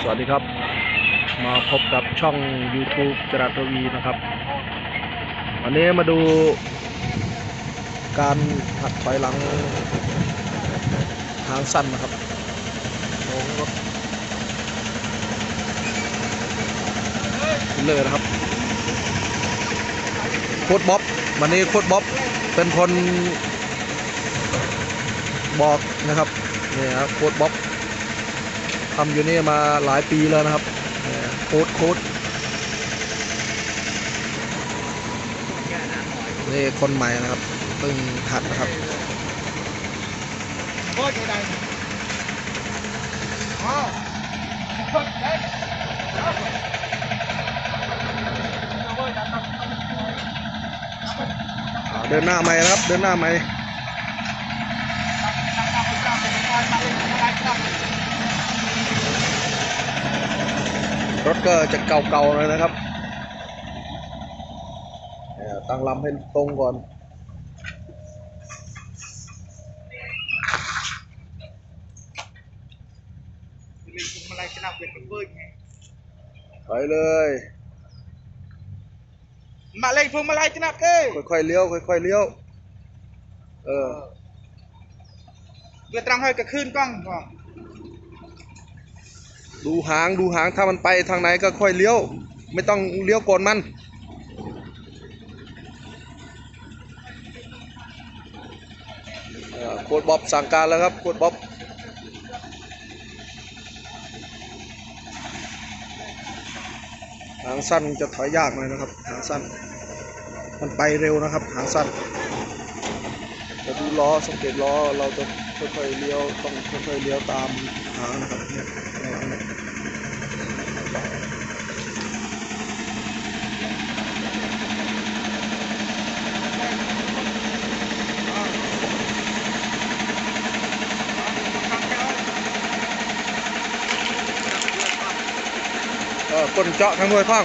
สวัสดีครับ มาพบกับช่อง YouTube จรัสวีนะครับ วันนี้มาดูการหัดถอยหลังทางสั้นนะครับของรถเลยนะครับ โคดบ๊อบ วันนี้โคดบ๊อบเป็นคนบอกนะครับ นี่ครับโคดบ๊อบ ทำอยู่นี่มาหลายปีแล้วนะครับโค้ดโค้ดนี่คนใหม่นะครับเพิ่งหัดนะครับโคตรใหญ่อ๋อโคตรใหญ่อ่าเดินหน้าใหม่ครับ เดินหน้าใหม่ รถก็จะเก่าๆเลยนะครับเนี่ยตั้งลำให้ตรงก่อนลิงมาลายชนะเป็นเบิร์ดไงไปเลย มาเลยพวงมาลายชนะเอ้ยค่อยๆเลี้ยวค่อยๆเลี้ยว เออเกิดตรังให้กระคืนกล้องก่อน ดูหางดูหางถ้ามันไปทางไหนก็ค่อยเลี้ยว ไม่ต้องเลี้ยวก่อนมันโคดบ๊อบสั่งการแล้วครับโคดบ๊อบหางสั้นจะถอยยากหน่อยนะครับ หางสั้น มันไปเร็วนะครับ หางสั้นจะดูล้อสังเกตล้อเราจะค่อยๆเลี้ยวต้องค่อยๆเลี้ยวตามหางนะครับเนี่ย ข้างหลังเนี่ยเออคนเจาะทางหน่วยพัง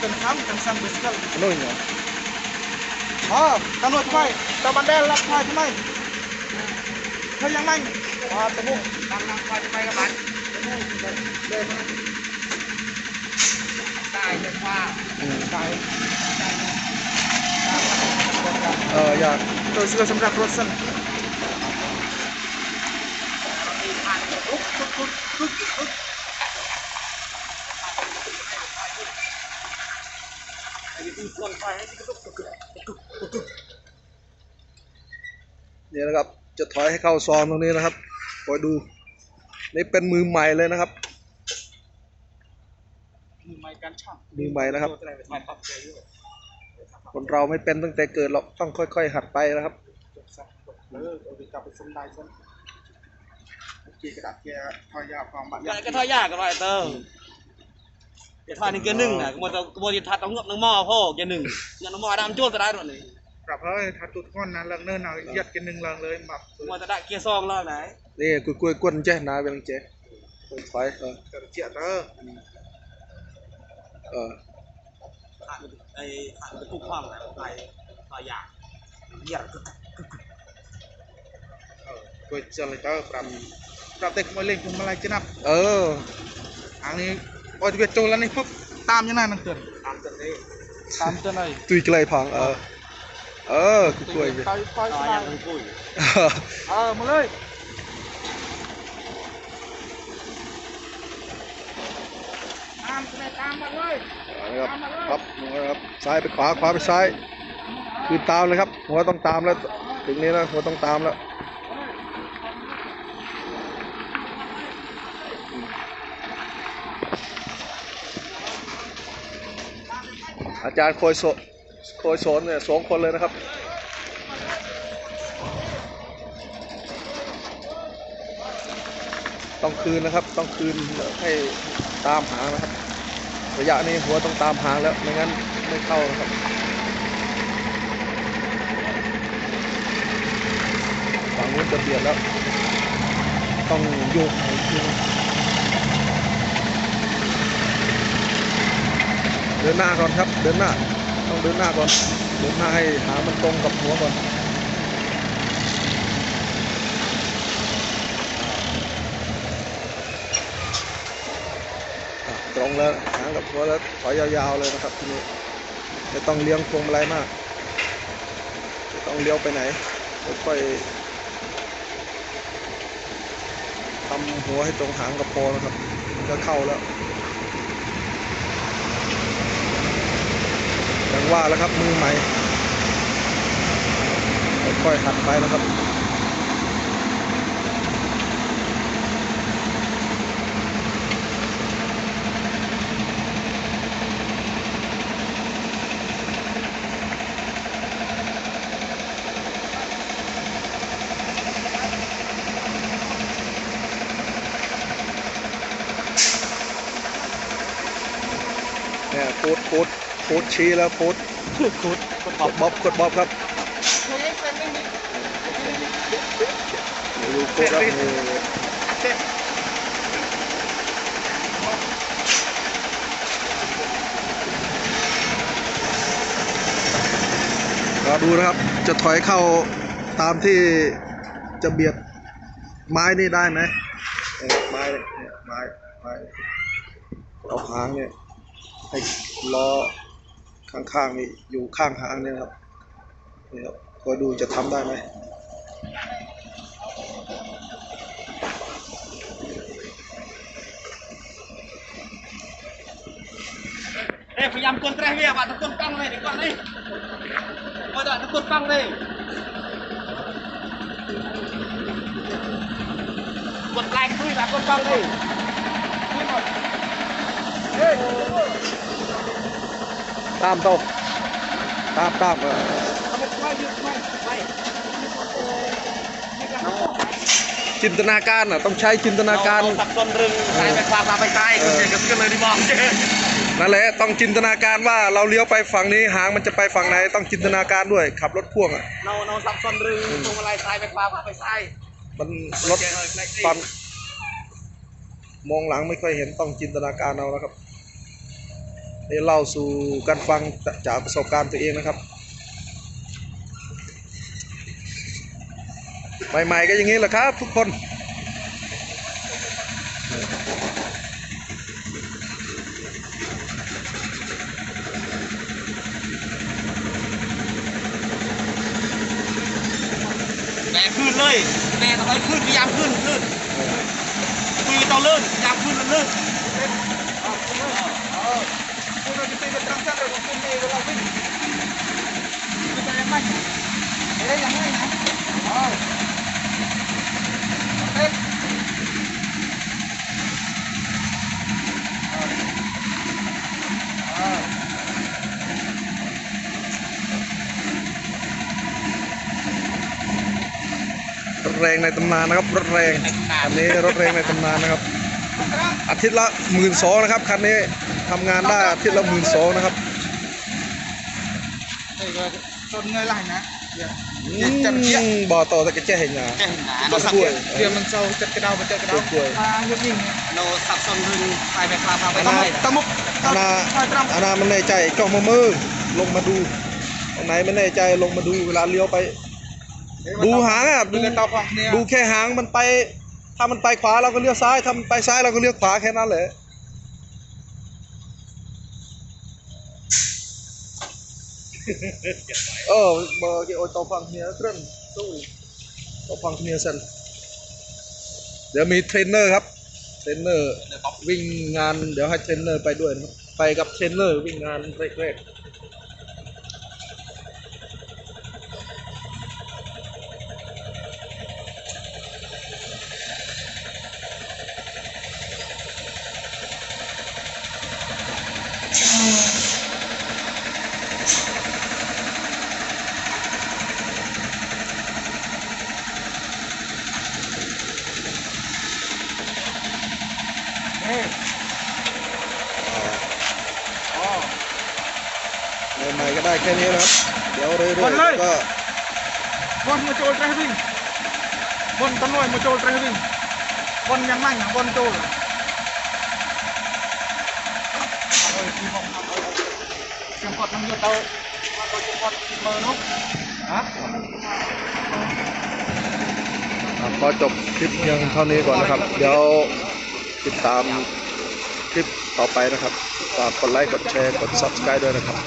เป็นคำกันซ้ำบิสเกิลนู่นเอสำหรับรถสั้นไอ้ที่คนไฟให้ที่กระตุกกระตุกกระตุกกระตุกเนี่ยนะครับจะถอยให้เข้าซองตรงนี้นะครับคอยดูนี่เป็นมือใหม่เลยนะครับ มือไม้การช่างมือใหม่นะครับตัวอะไรไปถ่ายภาพใจด้วยคนเราไม่เป็นตั้งแต่เกิดหรอกต้องค่อยๆ หัดไปนะครับจบสักเออเอาไปกลับไปสมได้ซะกีกระดาษแกทอยาความบัตร cái thôi ya cái loại tơ cái thôi này kia nừng à một tàu một thì thật đóng ngập nó mò phô kia nừng nhận nó mò đam chua từ đây rồi này ปรับเฮ้ยถ้าตุดก้อนนะเลิกเนิ่นเอายัดกันหนึ่งเลิงเลยแบบ mò từ đại kia song lên đấy นี่กุยกุยกวนเจ้นาเป็นเจ้ถอยเออเจียเตอร์เออ hạn đây hạn cái cục hoàng này này thôi ya ya เออตัวเจียเลยเตอร์ปรับปรับเด็กมาเล่นคุมอะไรจะนับเอออันนี้พอจะเกิดโจรแล้วนี่ปุ๊บตามยังไงนั่นเกิด tạm tận đi ตามจะไหนตุยไกลพัง เออเออกุยกุยไปไป thôi ไป ya thằng cùi เออมาเลยตามจะไหนตามมาเลยนะครับครับหัวนะครับซ้ายไปขวาขวาไปซ้ายคือตามเลยครับหัวต้องตามแล้ว ถึงนี้แล้วหัวต้องตามแล้ว อาจารย์โคยโซโคยโซนเนี่ยสองคนเลยนะครับ ต้องคืนนะครับ ต้องคืนให้ตามหานะครับ ระยะนี้หัวต้องตามหางแล้วไม่งั้นไม่เข้านะครับฝั่งนู้นจะเบียดแล้ว ต้องโยกอีก เดินหน้าก่อนครับ เดินหน้า ต้องเดินหน้าก่อน เดินหน้าให้หามันตรงกับหัวก่อนตรงแล้วหางกับหัวแล้วถอยยาวๆเลยนะครับทีนี้จะต้องเลี้ยงพวงมาลัยมากจะต้องเลี้ยวไปไหนค่อยๆทำหัวให้ตรงหางกับโพนะครับ ก็เข้าแล้ว ว่าแล้วครับมือใหม่ค่อยๆหัดไปนะครับเนี่ยโคดโคด โค้ดชี้แล้วโค้ดคุดกดบ๊อบกดบ๊อบครับเฮ้ยเส้นไม่มีดูโค้ดครับนี่เส้นเราดูนะครับจะถอยเข้าตามที่จะเบียดไม้นี่ได้ไหมเนี่ยไม้เนี่ยไม้ไม้เอาหางเนี่ยให้ล้อ ข้างๆนี่อยู่ข้างหางเนี่ยครับนี่ครับคอยดูจะทำได้ไหมเอ้ยพยายามกดแตรเวียบาตะกดปังเลยเดี๋ยวก่อนเลยมาตะกดปังเลยกดไลค์คุยตะกดปังเลยเฮ้ย ตามโตตามตามเออทำไมไม่หยุดไม่ไม่จินตนาการอะต้องใช้จินตนาการเอสับสนรึงสายไปขวาขวาไปซ้ายคุณเจกับก็เลยที่บอกเจอนั่นแหละต้องจินตนาการว่าเราเลี้ยวไปฝั่งนี้หางมันจะไปฝั่งไหนต้องจินตนาการด้วยขับรถพ่วงอะเราเราสับสนรึงตรงอะไรซ้ายไปขวาขวาไปซ้ายมันรถปันมองหลังไม่ค่อยเห็นต้องจินตนาการเอานะครับ นี่เล่าสู่กันฟังจากประสบการณ์ตัวเองนะครับ ใหม่ๆก็อย่างนี้แหละครับ ทุกคนแหมขึ้นเลยแหมต้องให้ขึ้นพยายามขึ้นขึ้นคุยต่อเลื่อนพยายามขึ้นเลื่อน ถแรงในตำนานนะครับรถแรงคันนี้รถแรงในตำนานนะครับ อาทิตย์ละหมื่นสองนะครับคันนี้ทำงานได้อาทิตย์ละหมื่นสองนะครับ จนเงยไหลนะเจัดเกี้ยบ่อต่อตะเกียบเห็นงาแกเห็นหนาต้เรานสับกล้วยเดี๋ยวมันเศร้าจัดกระดาวมันจัดกระดาวกล้วยมายกยิงเราสับสนรึงซ้ายไปขวาขวาไปอันนั้ซ้านตะมุกอาณาคอยตรัมอาณามันแน่ใจจ้องมามือลงมาดูตรงไหนไม่แน่ใจลงมาดูเวลาเลี้ยวไปดูหางอะดูดูกันต่อฟังเนี่ยดูแค่หางมันไปถ้ามันไปขวาเราก็เลี้ยวซ้าย ถ้ามันไปซ้ายเราก็เลี้ยวขวาแค่นั้นแหละ เออเบอร์กี่โอตฟังเฮียเครื่องตู้ตฟังเฮียสันเดี๋ยวมีเทรนเนอร์ครับเทรนเนอร์วิ่งงาน เดี๋ยวให้เทรนเนอร์ไปด้วยนะครับไปกับเทรนเนอร์วิ่งงานเร่กๆ ใหม่ๆก็ได้แค่นี้นะครับ เดี๋ยวเรื่อยๆก็บอลมาโจลแทรวิ่งบอลต้นน้อยมาโจลแทรวิ่งบอลยังมั่งอะบอลโจลเออที่ผมทำเอาเสียงกดทำเยอะเตามาตัวเสียงกดเบอร์นุ๊กฮะอะขอจบคลิปเพียงเท่านี้ก่อนนะครับ เดี๋ยว ติดตามคลิปต่อไปนะครับ ฝากกดไลค์ กดแชร์ กด subscribe ด้วยนะครับ